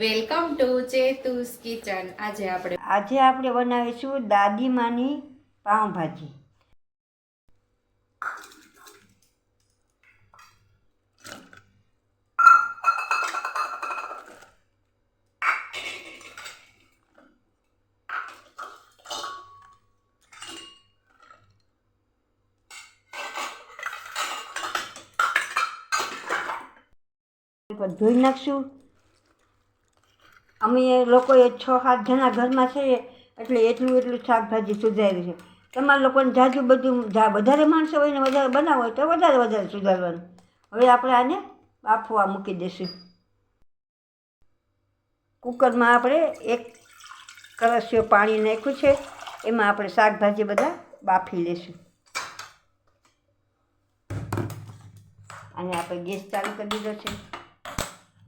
Welcome to ચેતુસ kitchen. આજે આપણે આજે આપણે બનાવીશું દાદીમાની પાઉંભાજી. ધોઈ નાખશું. અમે લોકોએ છ સાત જણા ઘરમાં છીએ એટલે એટલું એટલું શાકભાજી સુધાર્યું છે. તમારા લોકોને જાજુ બધું જા વધારે માણસો હોય ને વધારે બનાવો હોય તો વધારે વધારે સુધારવાનું. હવે આપણે આને બાફવા મૂકી દઈશું. કુકરમાં આપણે એક કરસ્યો પાણી નાખ્યું છે. એમાં આપણે શાકભાજી બધા બાફી લઈશું. અને આપણે ગેસ ચાલુ કરી દીધો છે.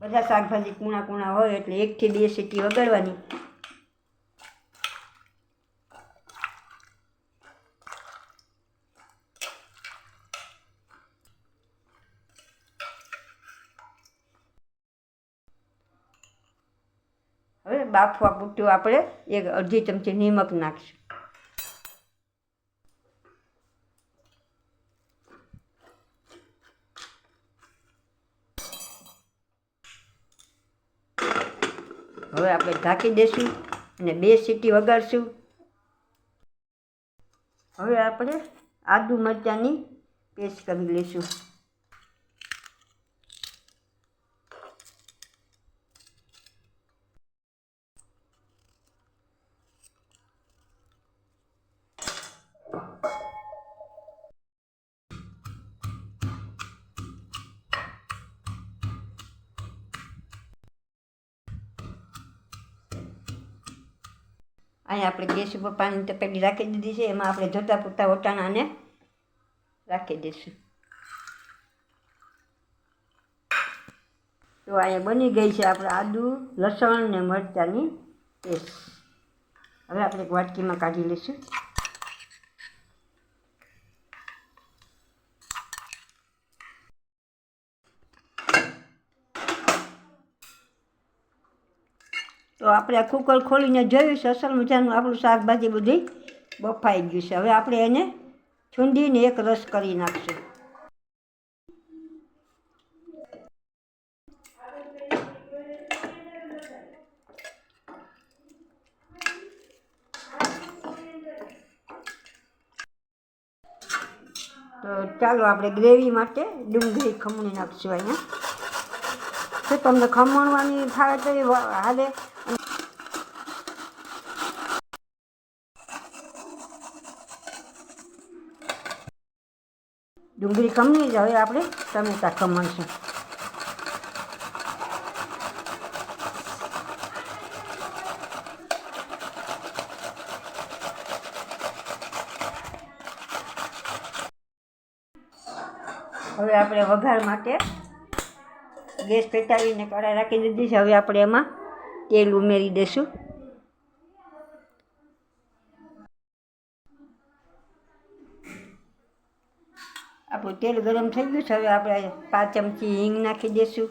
બધા શાકભાજી કૂણા કૂણા હોય એટલે એકથી બે સીટી વગાડવાની. હવે બાફવા પૂરતું આપણે એક અડધી ચમચી નિમક નાખશું. હવે આપણે ઢાંકી દઈશું અને બે સીટી વગાડશું. હવે આપણે આદુ મરચાંની પેસ્ટ કરી લઈશું. અહીંયા આપણે ગેસ ઉપર પાણી તપેલી રાખી દીધી છે. એમાં આપણે જોતા પૂરતા વટાણાને રાખી દઈશું. તો અહીંયા બની ગઈ છે આપણે આદુ, લસણ ને મરચાંની પેસ્ટ. હવે આપણે એક વાટકીમાં કાઢી લઈશું. તો આપણે આ કુકર ખોલીને જોયું છે, અસલ મજાનું આપણું શાકભાજી બધી બફાઈ ગયું છે. હવે આપણે એને છૂંદીને એક રસ કરી નાખશું. તો ચાલો આપણે ગ્રેવી માટે ડુંગળી ખમણી નાખશું અહીંયા. તો તમને ખમણવાની થાય તો હાલે. ડુંગળી ખમણી જ હવે આપણે ટમેટા ખમણશું. હવે આપણે વઘાર માટે ગેસ પેટાવીને કડા રાખી દીધી છે. હવે આપણે એમાં તેલ ઉમેરી દઈશું. આપણું તેલ ગરમ થઈ ગયું છે. હવે આપણે પાંચ ચમચી હિંગ નાખી દઈશું.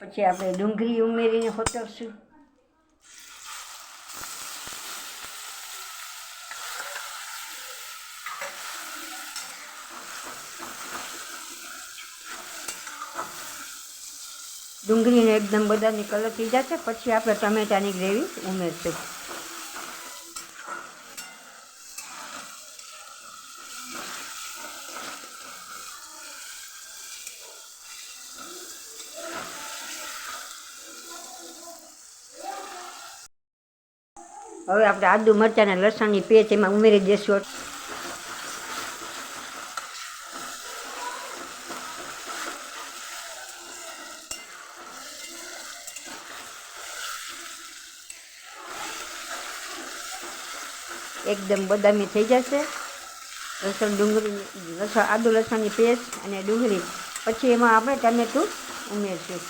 પછી આપણે ડુંગળી ઉમેરીને હોતરશું. ડુંગળીને એકદમ બધાની કલર થઈ જશે, પછી આપણે ટમેટાની ગ્રેવી ઉમેરશું. હવે આપણે આદુ મરચાં અને લસણની પેસ્ટ એમાં ઉમેરી દઈશું એકદમ બદામી થઈ જશે. લસણ ડુંગળી, લસણ, આદુ લસણની પેસ્ટ અને ડુંગળી. પછી એમાં આપણે ટમેટું ઉમેરશું.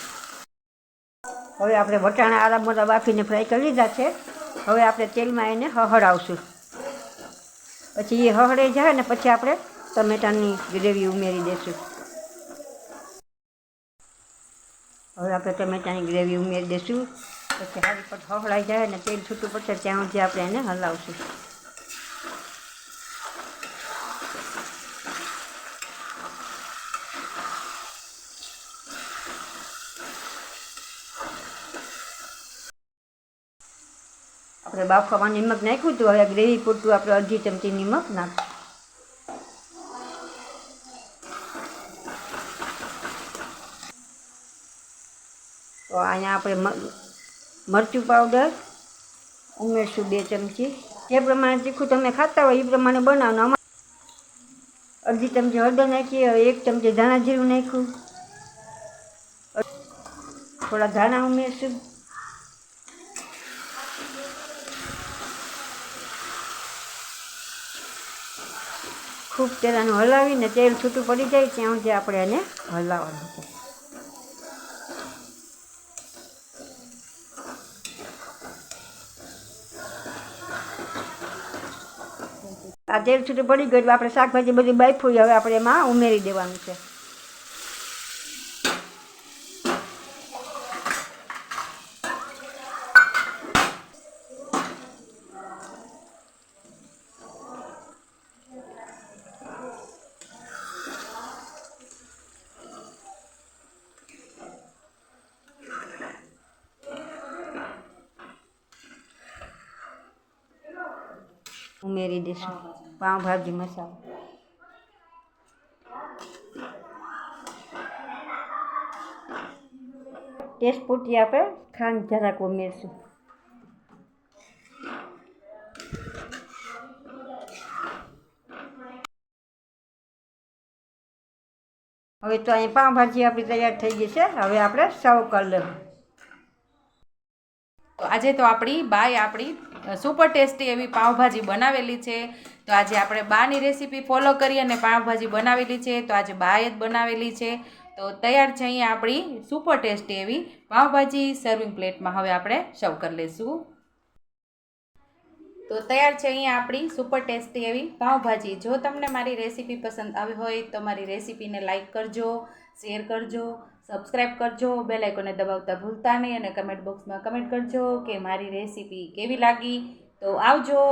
હવે આપણે વટાણા આરામ મોટા બાફીને ફ્રાય કરી લીધા છે. હવે આપણે તેલમાં એને હહડાવશું પછી એ હહળે જાય ને પછી આપણે ટમેટાની ગ્રેવી ઉમેરી દઈશું હવે આપણે ટમેટાની ગ્રેવી ઉમેરી દઈશું પછી હારી પર હફળાઈ જાય અને તેલ છૂટું પડશે ત્યાં સુધી આપણે એને હલાવશું. આપણે બાફવામાં નિમક નાખ્યું હતું. હવે ગ્રેવી પૂરતું આપણે અડધી ચમચી નિમક નાખ તો અહીંયા આપણે મરચું પાવડર ઉમેરશું બે ચમચી. જે પ્રમાણે તીખું તમે ખાતા હોય એ પ્રમાણે બનાવવાનું. અડધી ચમચી હળદર નાખી હવે એક ચમચી ધાણા જીરું નાખ્યું. થોડા ધાણા ઉમેરશું. ખૂબ તેલાનું હલાવીને તેલ છૂટું પડી જાય ત્યાં સુધી આપણે એને હલાવવાનું. છે આ તેલ છૂટું પડી ગયું આપણે શાકભાજી બધી બાફી, હવે આપણે એમાં ઉમેરી દેવાનું છે. ઉમેરી દઈશું પાઉંભાજી મસાલો. ટેસ્ટ પૂરતી આપણે ખાંડ જરાક ઉમેરશું. હવે તો અહીં પાઉંભાજી આપણી તૈયાર થઈ ગઈ છે. હવે આપણે સર્વ કરી લઈશું તો આજે તો આપણી બાય આપણી સુપર ટેસ્ટી એવી પાવભાજી બનાવેલી છે. તો આજે આપણે બાની રેસીપી ફોલો કરી અને પાવભાજી બનાવેલી છે. તો આજે બાએ જ બનાવેલી છે. તો તૈયાર છે અહીંયા આપણી સુપર ટેસ્ટી એવી પાવભાજી. સર્વિંગ પ્લેટમાં હવે આપણે સર્વ કરી લઈશું. તો તૈયાર છે અહીંયા આપણી સુપર ટેસ્ટી એવી પાઉંભાજી. જો તમને મારી રેસીપી પસંદ આવી હોય તો મારી રેસીપીને લાઇક કરજો શેર કરજો સબસ્ક્રાઇબ કરજો બેલ આઇકોને દબાવતા ભૂલતા નહીં અને કમેન્ટ બોક્સમાં કમેન્ટ કરજો કે મારી રેસીપી કેવી લાગી. તો આવજો.